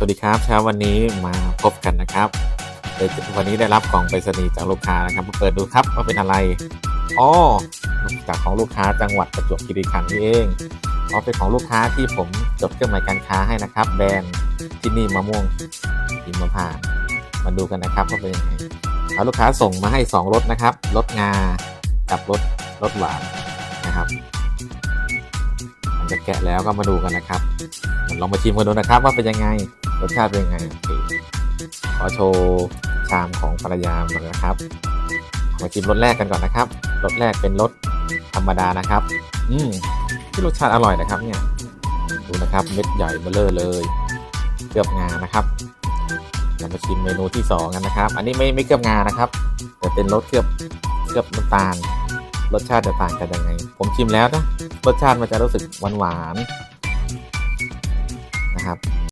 สวัสดีครับเช้าวันนี้มาพบกันนะครับเดี๋ยววันนี้ได้รับกล่องไปรษณีย์จากลูกค้านะครับมาเปิดดูครับว่าเป็นอะไรอ๋อจากของลูกค้าจังหวัดประจวบคีรีขันธ์นี่เองอ๋อเป็นของลูกค้าที่ผมจดเครื่องหมายการค้าให้นะครับ แบรนด์ที่นี่มะม่วงหิมพานมาดูกันนะครับว่าเป็นยังไงแล้วลูกค้าส่งมาให้สองรสนะครับรสงากับรสรสหวานนะครับจากแกะแล้วก็มาดูกันนะครับลองมาชิมกันดูนะครับว่าเป็นยังไง รสชาติเป็นไงขอโชว์ชามของภรรยามาเลยนะครับ มาชิมรสแรกกันก่อนนะครับ รสแรกเป็นรสธรรมดานะครับ อืมที่รสชาติอร่อยนะครับ เนี่ย ดูนะครับเม็ดใหญ่เบลอเลยเคลือบงานะครับเรามาชิมเมนูที่สองกันนะครับ อันนี้ไม่ไม่เคลือบงานะครับ แต่เป็นรสเคลือบเคลือบน้ำตาล รสชาติจะต่างกันยังไง ผมชิมแล้วนะ รสชาติมันจะรู้สึกหวานๆนะครับ